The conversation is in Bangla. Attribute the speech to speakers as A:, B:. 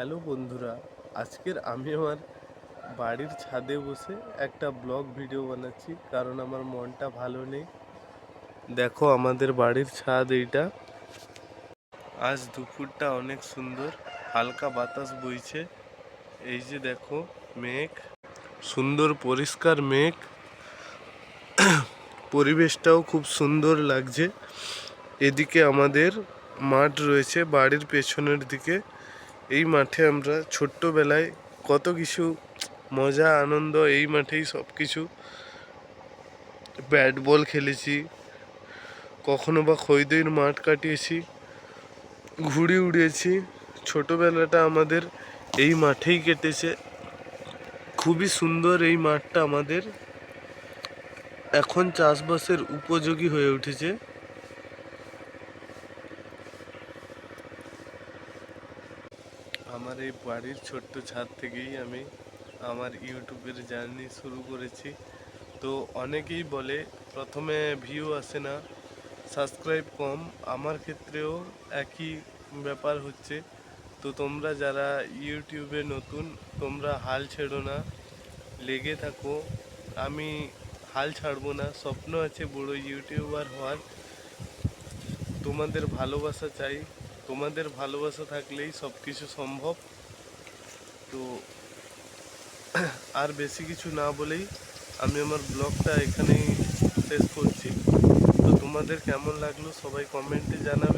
A: হ্যালো বন্ধুরা, আজকের আমি আমার বাড়ির ছাদে বসে একটা ব্লগ ভিডিও বানাচ্ছি, কারণ আমার মনটা ভালো নেই। দেখো আমাদের বাড়ির ছাদ এইটা। আজ দুপুরটা অনেক সুন্দর, হালকা বাতাস বইছে। এই যে দেখো মেঘ, সুন্দর পরিষ্কার মেঘ। পরিবেশটাও খুব সুন্দর লাগছে। এদিকে আমাদের মাঠ রয়েছে বাড়ির পেছনের দিকে। এই মাঠে আমরা ছোট্টবেলায় কত কিছু, মজা, আনন্দ, এই মাঠেই সব কিছু। ব্যাট বল খেলেছি, কখনো বা খৈদইর মাঠ কাটিয়েছি, ঘুড়ি উড়িয়েছি। ছোটোবেলাটা আমাদের এই মাঠেই কেটেছে। খুবই সুন্দর এই মাঠটা আমাদের। এখন চাষবাসের উপযোগী হয়ে উঠেছে। আমার এই বাড়ির ছোট্ট ছাদ থেকেই আমি আমার ইউটিউবের জার্নি শুরু করেছি। তো অনেকেই বলে, প্রথমে ভিউ আসে না সাবস্ক্রাইব কম। আমার ক্ষেত্রেও একই ব্যাপার হচ্ছে। তো তোমরা যারা ইউটিউবে নতুন, তোমরা হাল ছেড়ো না, লেগে থাকো। আমি হাল ছাড়বো না, স্বপ্ন আছে বড় ইউটিউবার হওয়ার। তোমাদের ভালোবাসা চাই। তোমাদের ভালোবাসা থাকলেই সব কিছু সম্ভব। তো আর বেশি কিছু না বলেই আমি আমার ব্লগটা এখানেই শেষ করছি। তো তোমাদের কেমন লাগল সবাই কমেন্টে জানাবে।